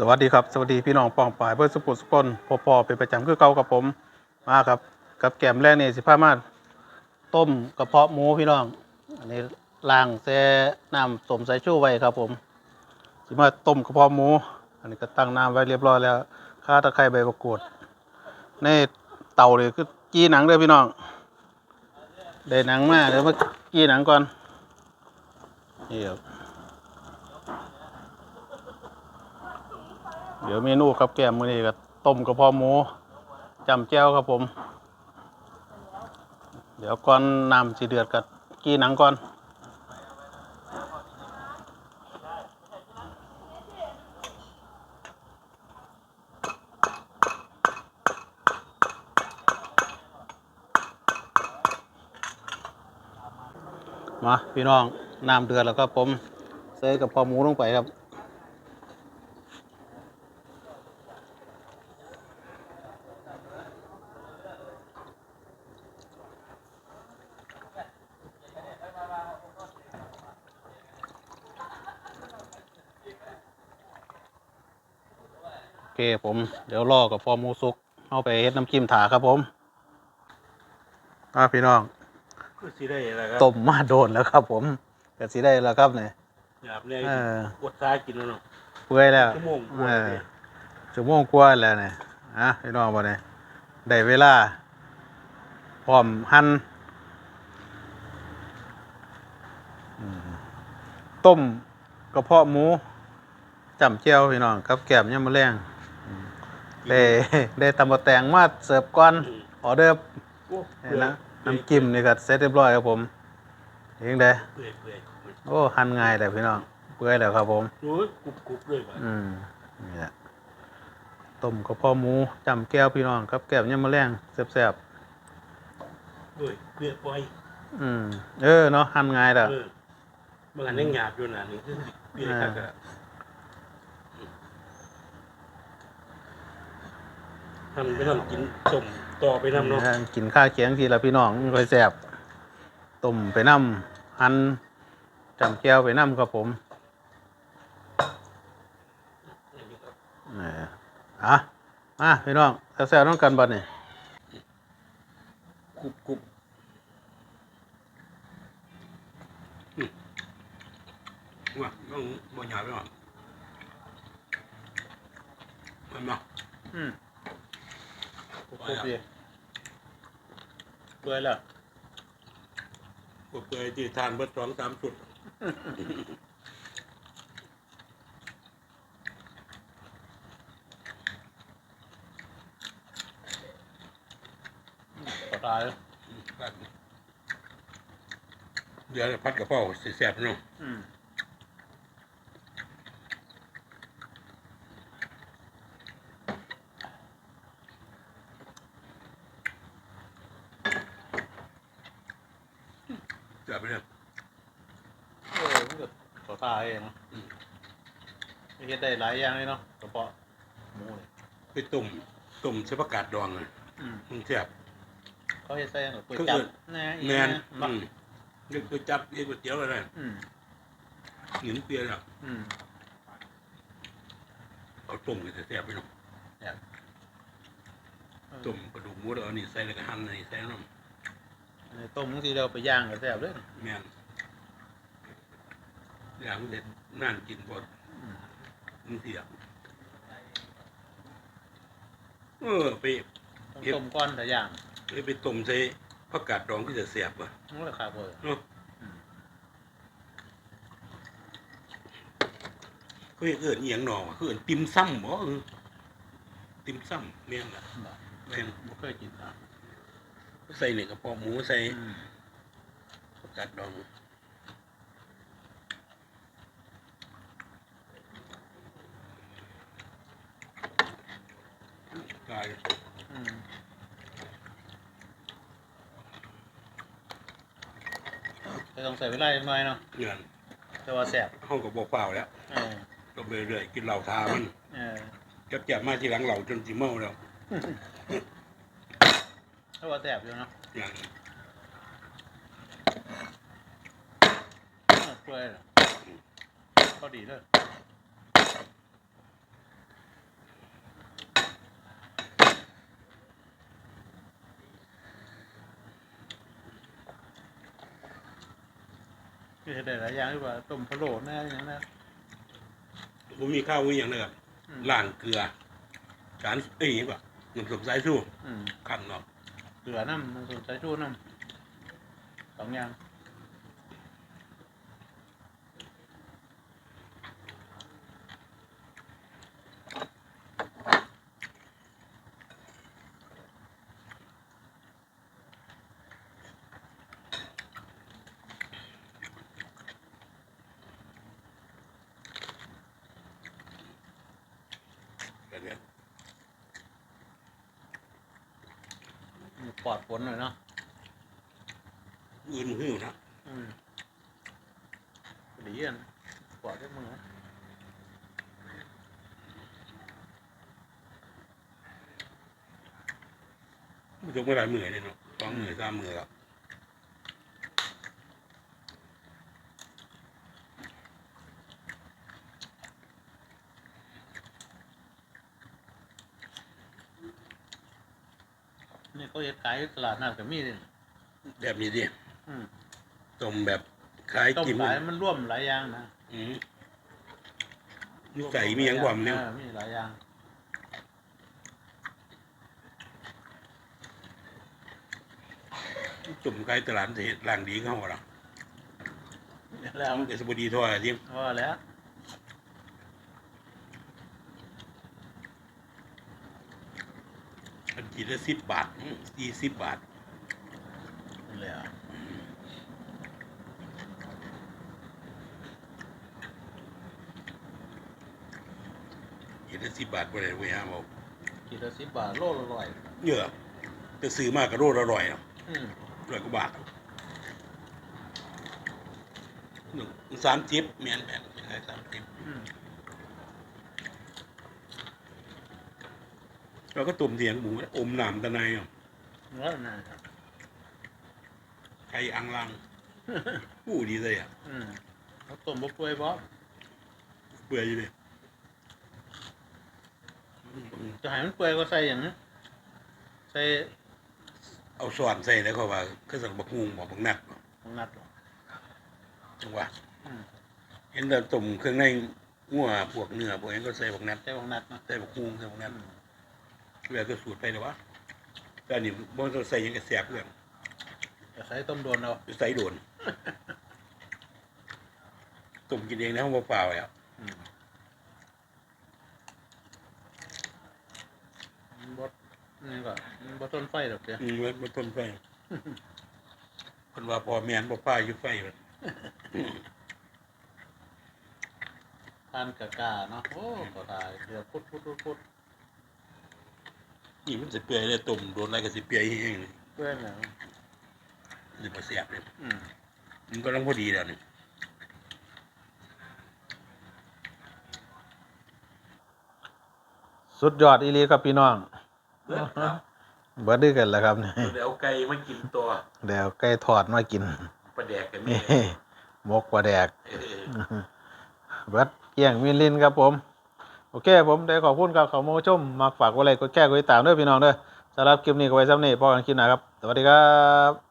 สวัสดีครับ สวัสดีพี่น้องปองปายเพื่อนสุปุสุกนพอพอเป็นประจำคือเก่ากับผมมาครับ กับแกมแรกนี่สิพามาต้มกระเพาะหมูพี่น้อง อันนี้ล้างแซ่น้ำต้มใส่ชูไว้ครับผมสิมาต้มกระเพาะหมู อันนี้ก็ตั้งน้ำไว้เรียบร้อยแล้วข้าตะไคร้ใบมะกรูดในเตาเลยคือจี้หนังเด้อพี่น้องได้หนังมาเดี๋ยวมาจี้หนังก่อนนี่ครับ เดี๋ยวเมนูกับแกมมื้อนี้ก็ต้มกระเพาะหมูจำแจ้วครับผม เดี๋ยวก่อนน้ำสีเดือดกับกี้หนังก่อนมาพี่น้องน้ำเดือดแล้วก็ผมใส่กระเพาะหมูลงไปครับ เคผมเดี๋ยวรอกับฟอร์หมูสุกเอาไปเฮ็ดน้ำจิ้มถาครับผมอ่าพี่น้องก็สิได้อะไรครับต้มมาโดนแล้วครับ ผมก็สิได้แล้วครับเนี่ยหยาบเนี่ยเออกดซ้ากินแล้วเนาะเปื่อยแล้วชั่วโมงกว่าเออเนี่ยชั่วโมงกว่าแล้วเนี่ยอะพี่น้องบ่เนี่ยได้เวลาพร้อมหั่นอืมต้มกระเพาะหมูจำเจียวพี่น้องครับแกมยำมะแรงอืม ได้ได้ตำบะแตงมาเสิร์ฟก่อนอืมออเดอร์โอ้เห็นนะน้ำจิ้มนี่ก็เสร็จเรียบร้อยครับผมเองได้เปื่อยเปื่อยโอ้หั่นง่ายแต่พี่น้องเปื่อยแล้วครับผม โอ้ยกรุบกรุบเลยว่ะอืมนี่แหละต้มกระเพาะหมูจำแก้วพี่น้องครับแก้วยำมะแรงแซ่บเอ้ยเปื่อยปล่อยๆอืมเออเนาะหั่นง่ายแต่เออมันอันนี้หยาบอยู่นะนี่คือเปื่อยคักอะทำไปทำกินส้มต่อไปทำเนาะกินข้าวเคียงทีละพี่น้องค่อยแซ่บต้มไปน้ำหั่นจำแก้วไปน้ำครับผมเอออะมาพี่น้องแซ่บๆน้องกันบัดนี่กรุบกรุบอืมว่าต้องบ่หยาบไปหน่อยมันมาอืม ครบดีเปื่อยแล้วกรุบเลยที่ทานเบิดสองสามสุดต่อตายเดี๋ยวพัดกระเพราสิแซ่บเนาะ อืมแซ่บไปเลยเออมันก็ต่อตายเองเนาะไม่เฮ็ดได้หลายอย่างเลยเนาะกระเพาะหมูเนี่ยไปตุ่มตุ่มใช้ผักกาดดองเลยอืมมันแซ่บ เขาเฮ็ดใส่หนูก๋วยคือจับอื่นนะอีแมนเนาะอืมนึกไปจับเอ้ก๋วยเตี๋ยวอะไรอืมหินเปียกอะอืม เอาตุ่มก็แซ่บไปเนาะเนี่ยตุ่มกระดูกหมูแล้วเอานี่ใส่แล้วก็หั่นอันนี่ใส่น้อันนี้ ต้มบางทีเราไปย่างก็แซ่บเลยำแมนอย่างเด็ดนั่นกินบ่อืมมึงเสียเออไปต้องเฮ็ดต้มก้อนแต่ย่างไปไปต้มใส่ผักกาดดองก็จะแซ่บว่ะมันราคาเบอร์เนาะอืมเขาเอิ้นอีหยังหนอวะเขาเอิ้นติ่มซ้ำบ่เออติ่มซ้ำแม่นล่ะบ่แม่นบ่เคยกินอะ ใส่นี่กระเพาะหมูใส่อืมผักกาดดองกายอืมแต่ต้องใส่เวลาหน่อยเนาะเงินแต่ว่าแซ่บห้องกับบ่เปล่าแล้วเออก็ไปเรื่อยๆกินเหล้าทามันเออจับจับมาทีหลังเหล้าจนสิเมาแล้ว ถ้าว่าแสบอยู่นะอย่างเปื่อยเหรอพอดีเลยคือได้หลายอย่างที่ว่าต้มพะโล้น่ยังนั้นนผมมีข้าวมีอย่างเลยล่างเกลือ การไอ้ยังไแบบหนุ่มสมสายสู้ขันเนาะ เกลือน้ำมันสูตรใส่ชูน้ำสองอย่าง มีปลอดฝนหน่อยเนาะอื่นหิวนะอืมดีอะนะปลอดได้มือมันจะไม่หลายมือเลยเนาะสองมือสามมือแล้ว นี่ เขาจะขายตลาดนัดกับมีดแบบนี้ดิอืมต้มแบบคล้ายต้มกินขายมันร่วมหลายอย่างนะอืมมีไก่มีอย่างความเนี่ยออมีหลายอย่างจุ่มไก่ตลาดเทศล่างดีเข้าหรอแล้วเดสบดีทั่วที่ว่าแล้ว มัน กินละสิบบาทยี่สิบบาทแล้วกินละสิบบาทไปเลยเว้ยฮะบอกกิโลสิบบาทโลละร้อยเยอะจะซื้อมากกระโดดอร่อยเนาะอืมร้อยกว่าบาทหนึ่งสามจิบเมียนแบบสามจิบ อืมแล้วก็ตุ่มเทียนหมูอมหนามตะไนอะแล้วนะครับไก่อังลังอู้ดีเลยอะอืมเขาต้มบะเปื่อยบ๊อบเบื่ออยู่เลยจะให้มันเปื่อยก็ใส่อย่างนี้ใส่เอาส่วนใส่แล้วก็ว่าคือสั่งบักฮุงบอกบักนัดบ่ของนัดหรอจังหวะอืมเห็นแต่ตุ่มเครื่องในงัวพวกเนื้อพวกนี้ก็ใส่บักนัดใส่ของนัดเนาะ ใส่บักฮุงใส่บักนัด เลือก็สูตรไปเลยวะแต่อันนี่บ่ต้องใส่หยังกระแสบเรื่องจะใส่ต้มโดนเอาใส่โดนตุ่มกินเองนะห้องเปล่าๆแล้วอืมมันบดนี่ก็มันบดต้นไฟหรอกเจ้อืมมันมันต้นไฟคนว่าพอแม่นบ่ป้าอยู่ไฟมันทานกะกาเนาะโอ้ก็ได้เดี๋ยวพุดพุดพุดพุด นี่มันสิเปื่อยเลยตุ่มโดนอะไรก็สิเปื่อยเองเพื่อนเหรอนี่บ่แสบเลยอืมมันก็ต้องพอดีแล้วนี่สุดยอดอีหลีครับพี่น้องเบิดครับเบิดด้วยกันแล้วครับนี่เดี๋ยวเอาไก่มากินตัวเดี๋ยวไก่ทอดมากินปลาแดกกันนี่นี่หมกปลาแดก เออ เบิดเกี่ยงมินลินครับผมโอเคผมได้ขอบคุณครับขอมาชมมาฝากกดไลค์กดแชร์กดติดตามด้วยพี่น้องด้วยสำหรับคลิปนี้ก็ไว้ซ้ำนี่พอกันคลิปหน้าครับ สวัสดีครับ